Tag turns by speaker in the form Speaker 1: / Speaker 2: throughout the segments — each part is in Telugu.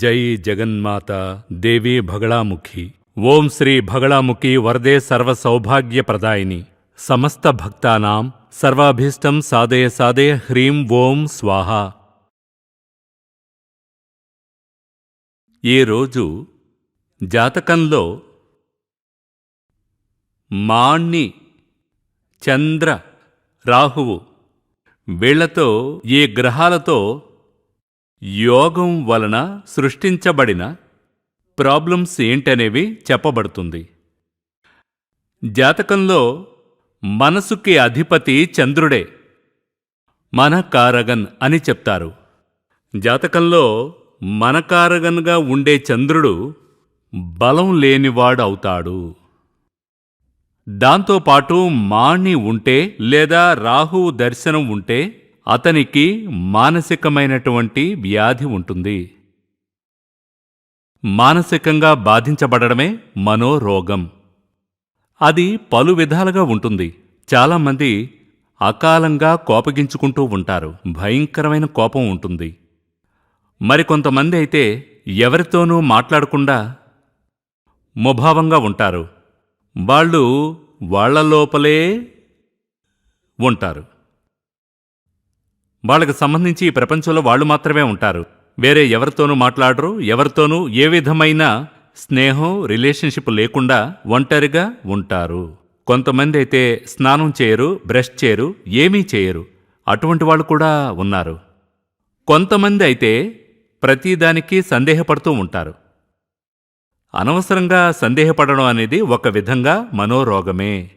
Speaker 1: జై జగన్మాత దేవి భగళాముఖి. ఓం శ్రీ భగళాముఖి వరదే సర్వ సౌభాగ్య ప్రదాయిని సమస్త భక్తానాం సర్వాభీష్టం సాదయ సాదయ హ్రీం ఓం స్వాహ. ఈ రోజు జాతకంలో మాణ్ణి చంద్ర రాహువు వీళ్ళతో ఈ గ్రహాలతో యోగం వలన సృష్టించబడిన ప్రాబ్లమ్స్ ఏంటనేవి చెప్పబడుతుంది. జాతకంలో మనసుకి అధిపతి చంద్రుడే మనకారగన్ అని చెప్తారు. జాతకంలో మనకారగన్గా ఉండే చంద్రుడు బలం లేనివాడవుతాడు. దాంతోపాటు మాణి ఉంటే లేదా రాహువు దర్శనం ఉంటే అతనికి మానసికమైనటువంటి వ్యాధి ఉంటుంది. మానసికంగా బాధించబడడమే మనోరోగం. అది పలు విధాలుగా ఉంటుంది. చాలామంది అకాలంగా కోపగించుకుంటూ ఉంటారు. భయంకరమైన కోపం ఉంటుంది. మరికొంతమంది అయితే ఎవరితోనూ మాట్లాడకుండా ముభావంగా ఉంటారు. వాళ్ళు వాళ్ళ లోపలే ఉంటారు. వాళ్ళకు సంబంధించి ఈ ప్రపంచంలో వాళ్ళు మాత్రమే ఉంటారు. వేరే ఎవరితోనూ మాట్లాడరు ఎవరితోనూ ఏ విధమైన స్నేహం రిలేషన్షిప్ లేకుండా ఒంటరిగా ఉంటారు. కొంతమంది అయితే స్నానం చేయరు బ్రష్ చేయరు ఏమీ చేయరు. అటువంటి వాళ్ళు కూడా ఉన్నారు. కొంతమంది అయితే ప్రతిదానికి సందేహపడుతూ ఉంటారు. అనవసరంగా సందేహపడడం అనేది ఒక విధంగా మనోరోగమే.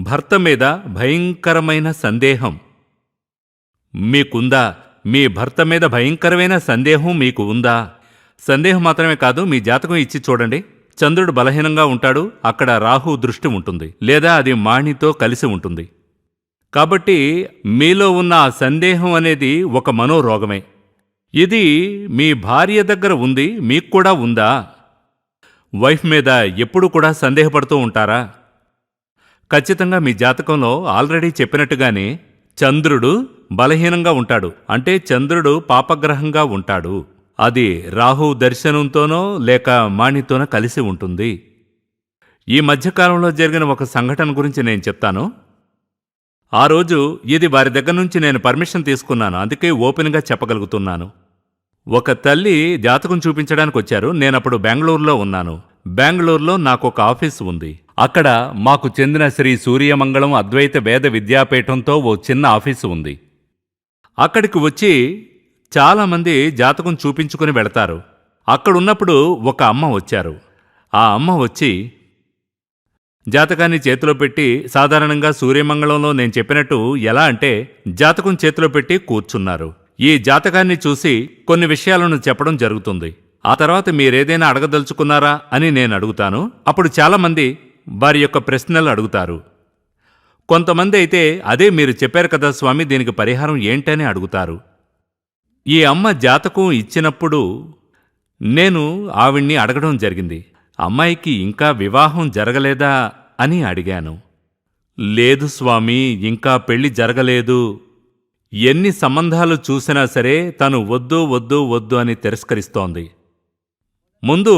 Speaker 1: భర్త మీద భయంకరమైన సందేహం. మీకుందా? మీ భర్త మీద భయంకరమైన సందేహం మీకు ఉందా? సందేహం మాత్రమే కాదు మీ జాతకం ఇచ్చి చూడండి. చంద్రుడు బలహీనంగా ఉంటాడు అక్కడ రాహు దృష్టి ఉంటుంది లేదా అది మాణితో కలిసి ఉంటుంది. కాబట్టి మీలో ఉన్న ఆ సందేహం అనేది ఒక మనోరోగమే. ఇది మీ భార్య దగ్గర ఉంది మీకు కూడా ఉందా? వైఫ్ మీద ఎప్పుడు కూడా సందేహపడుతూ ఉంటారా? ఖచ్చితంగా మీ జాతకంలో ఆల్రెడీ చెప్పినట్టుగానే చంద్రుడు బలహీనంగా ఉంటాడు. అంటే చంద్రుడు పాపగ్రహంగా ఉంటాడు. అది రాహు దర్శనంతోనో లేక మాణితోనో కలిసి ఉంటుంది. ఈ మధ్యకాలంలో జరిగిన ఒక సంఘటన గురించి నేను చెప్తాను. ఆ రోజు ఇది వారి దగ్గర నుంచి నేను పర్మిషన్ తీసుకున్నాను. అందుకే ఓపెన్గా చెప్పగలుగుతున్నాను. ఒక తల్లి జాతకం చూపించడానికి వచ్చారు. నేనప్పుడు బెంగళూరులో ఉన్నాను. బెంగళూరులో నాకు ఒక ఆఫీస్ ఉంది. అక్కడ మాకు చెందిన శ్రీ సూర్యమంగళం అద్వైత వేద విద్యాపీఠంతో ఓ చిన్న ఆఫీసు ఉంది. అక్కడికి వచ్చి చాలామంది జాతకం చూపించుకుని వెళతారు. అక్కడున్నప్పుడు ఒక అమ్మ వచ్చారు. ఆ అమ్మ వచ్చి జాతకాన్ని చేతిలో పెట్టి సాధారణంగా సూర్యమంగళంలో నేను చెప్పినట్టు ఎలా అంటే జాతకం చేతిలో పెట్టి కూర్చున్నారు. ఈ జాతకాన్ని చూసి కొన్ని విషయాలను చెప్పడం జరుగుతుంది. ఆ తర్వాత మీరేదైనా అడగదలుచుకున్నారా అని నేను అడుగుతాను. అప్పుడు చాలామంది వారి యొక్క ప్రశ్నలు అడుగుతారు. కొంతమంది అయితే అదే మీరు చెప్పారు కదా స్వామి దీనికి పరిహారం ఏంటని అడుగుతారు. ఈ అమ్మ జాతకం ఇచ్చినప్పుడు నేను ఆవిడ్ని అడగడం జరిగింది. అమ్మాయికి ఇంకా వివాహం జరగలేదా అని అడిగాను. లేదు స్వామి ఇంకా పెళ్ళి జరగలేదు. ఎన్ని సంబంధాలు చూసినా సరే తను వద్దు వద్దు వద్దు అని తిరస్కరిస్తోంది. ముందు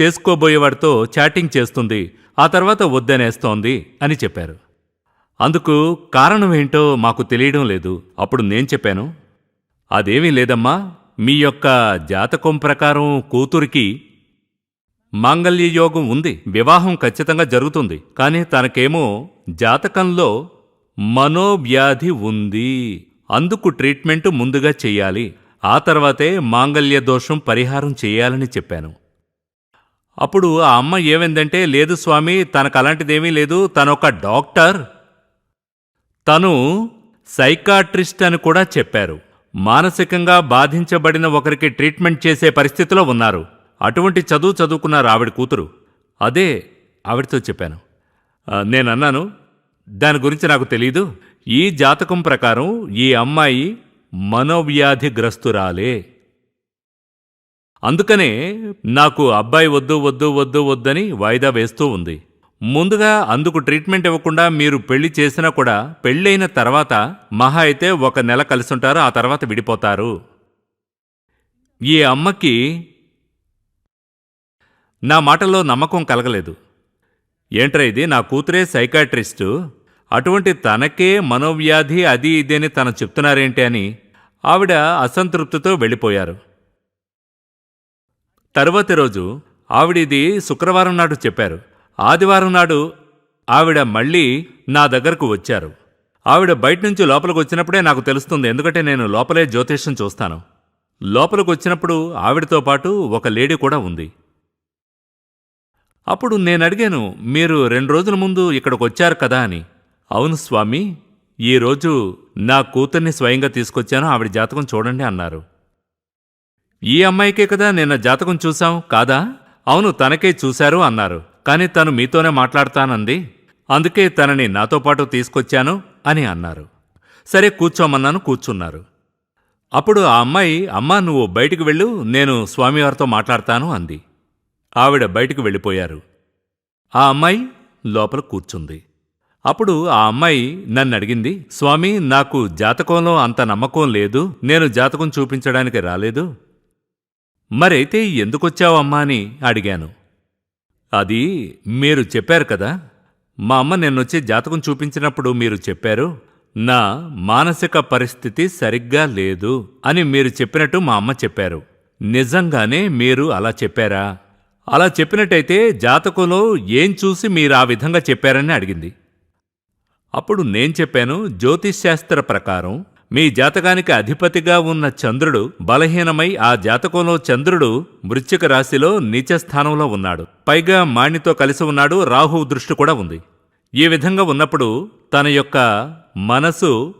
Speaker 1: చేసుకోబోయేవాడితో చాటింగ్ చేస్తుంది ఆ తర్వాత వద్దనేస్తోంది అని చెప్పారు. అందుకు కారణం ఏంటో మాకు తెలియడం లేదు అప్పుడు నేను చెప్పాను. అదేమీ లేదమ్మా మీ యొక్క జాతకం ప్రకారం కూతురికి మాంగల్య యోగం ఉంది వివాహం ఖచ్చితంగా జరుగుతుంది కానీ తనకేమో జాతకంలో మనోవ్యాధి ఉంది అందుకు ట్రీట్మెంట్ ముందుగా చెయ్యాలి ఆ తర్వాతే మాంగల్య దోషం పరిహారం చేయాలని చెప్పాను. అప్పుడు ఆ అమ్మ ఏమైందంటే లేదు స్వామి తనకు అలాంటిదేమీ లేదు తనొక డాక్టర్. తను సైకాట్రిస్ట్ అని కూడా చెప్పారు. మానసికంగా బాధించబడిన ఒకరికి ట్రీట్మెంట్ చేసే పరిస్థితిలో ఉన్నారు. అటువంటి చదువు చదువుకున్నారు ఆవిడ కూతురు. అదే ఆవిడతో చెప్పాను. నేనన్నాను దాని గురించి నాకు తెలీదు. ఈ జాతకం ప్రకారం ఈ అమ్మాయి మనోవ్యాధిగ్రస్తురాలే. అందుకనే నాకు అబ్బాయి వద్దు వద్దు వద్దు వద్దని వాయిదా వేస్తూ ఉంది. ముందుగా అందుకు ట్రీట్మెంట్ ఇవ్వకుండా మీరు పెళ్ళి చేసినా కూడా పెళ్ళైన తర్వాత మహా అయితే ఒక నెల కలిసుంటారు ఆ తర్వాత విడిపోతారు. ఈ అమ్మకి నా మాటల్లో నమ్మకం కలగలేదు. ఏంట్రా ఇది? నా కూతురే సైకాట్రిస్టు. అటువంటి తనకే మనోవ్యాధి అది ఇది అని చెప్తున్నారేంటి అని ఆవిడ అసంతృప్తితో వెళ్ళిపోయారు. తరువాతి రోజు ఆవిడిది శుక్రవారం నాడు చెప్పారు. ఆదివారం నాడు ఆవిడ మళ్ళీ నా దగ్గరకు వచ్చారు. ఆవిడ బయట నుంచి లోపలికి వచ్చినప్పుడే నాకు తెలుస్తుంది ఎందుకంటే నేను లోపలే జ్యోతిష్యం చూస్తాను. లోపలికి వచ్చినప్పుడు ఆవిడతో పాటు ఒక లేడీ కూడా ఉంది. అప్పుడు నేను అడిగాను మీరు రెండు రోజుల ముందు ఇక్కడికి వచ్చారు కదా అని. అవును స్వామి ఈరోజు నా కూతుర్ని స్వయంగా తీసుకొచ్చాను ఆవిడ జాతకం చూడండి అన్నారు. ఈ అమ్మాయికే కదా నిన్న జాతకం చూశాం కాదా? అవును తనకే చూశారు అన్నారు. కానీ తను మీతోనే మాట్లాడతానంది. అందుకే తనని నాతో పాటు తీసుకొచ్చాను అని అన్నారు. సరే కూర్చోమన్నాను కూర్చున్నారు. అప్పుడు ఆ అమ్మాయి అమ్మా నువ్వు బయటికి వెళ్ళు నేను స్వామివారితో మాట్లాడతాను అంది. ఆవిడ బయటికి వెళ్ళిపోయారు. ఆ అమ్మాయి లోపల కూర్చుంది. అప్పుడు ఆ అమ్మాయి నన్ను అడిగింది స్వామి నాకు జాతకంలో అంత నమ్మకం లేదు నేను జాతకం చూపించడానికి రాలేదు మరైతే ఎందుకొచ్చావమ్మా అని అడిగాను. అది మీరు చెప్పారు కదా. మా అమ్మ నిన్నొచ్చి జాతకం చూపించినప్పుడు మీరు చెప్పారు నా మానసిక పరిస్థితి సరిగ్గా లేదు అని మీరు చెప్పినట్టు మా అమ్మ చెప్పారు. నిజంగానే మీరు అలా చెప్పారా? అలా చెప్పినట్టయితే జాతకంలో ఏం చూసి మీరు ఆ విధంగా చెప్పారని అడిగింది. అప్పుడు నేను చెప్పాను జ్యోతిష్శాస్త్ర ప్రకారం మీ జాతకానికి అధిపతిగా ఉన్న చంద్రుడు బలహీనమై ఆ జాతకంలో చంద్రుడు వృశ్చిక రాశిలో నీచ స్థానంలో ఉన్నాడు. పైగా మాణితో కలిసి ఉన్నాడు రాహు దృష్టి కూడా ఉంది. ఈ విధంగా ఉన్నప్పుడు తన యొక్క మనసు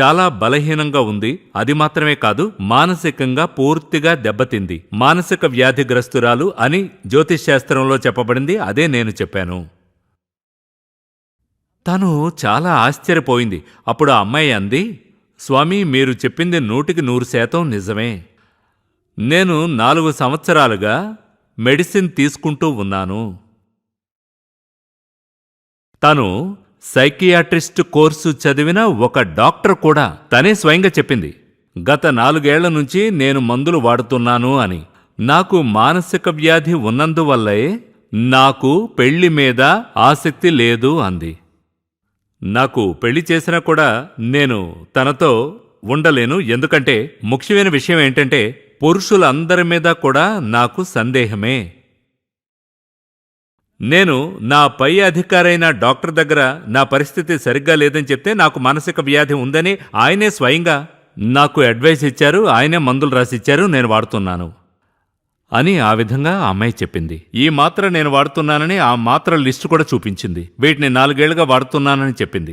Speaker 1: చాలా బలహీనంగా ఉంది. అది మాత్రమే కాదు మానసికంగా పూర్తిగా దెబ్బతింది. మానసిక వ్యాధిగ్రస్తురాలు అని జ్యోతిష్శాస్త్రంలో చెప్పబడింది. అదే నేను చెప్పాను. తను చాలా ఆశ్చర్యపోయింది. అప్పుడు ఆ అమ్మాయి అంది స్వామి మీరు చెప్పింది నూటికి నూరు శాతం నిజమే. నేను నాలుగు సంవత్సరాలుగా మెడిసిన్ తీసుకుంటూ ఉన్నాను. తను సైకియాట్రిస్ట్ కోర్సు చదివిన ఒక డాక్టర్ కూడా తనే స్వయంగా చెప్పింది. గత నాలుగేళ్ళ నుంచి నేను మందులు వాడుతున్నాను అని. నాకు మానసిక వ్యాధి ఉన్నందువల్లే నాకు పెళ్ళి మీద ఆసక్తి లేదు అంది. నాకు పెళ్ళి చేసినా కూడా నేను తనతో ఉండలేను. ఎందుకంటే ముఖ్యమైన విషయం ఏంటంటే పురుషులందరి మీద కూడా నాకు సందేహమే. నేను నా పై అధికారైన డాక్టర్ దగ్గర నా పరిస్థితి సరిగ్గా లేదని చెప్తే నాకు మానసిక వ్యాధి ఉందని ఆయనే స్వయంగా నాకు అడ్వైస్ ఇచ్చారు. ఆయనే మందులు రాసిచ్చారు. నేను వాడుతున్నాను. అని ఆ విధంగా ఆ అమ్మాయి చెప్పింది. ఈ మాత్ర నేను వాడుతున్నానని ఆ మాత్ర లిస్టు కూడా చూపించింది. వీటిని నాలుగేళ్ళుగా వాడుతున్నానని చెప్పింది.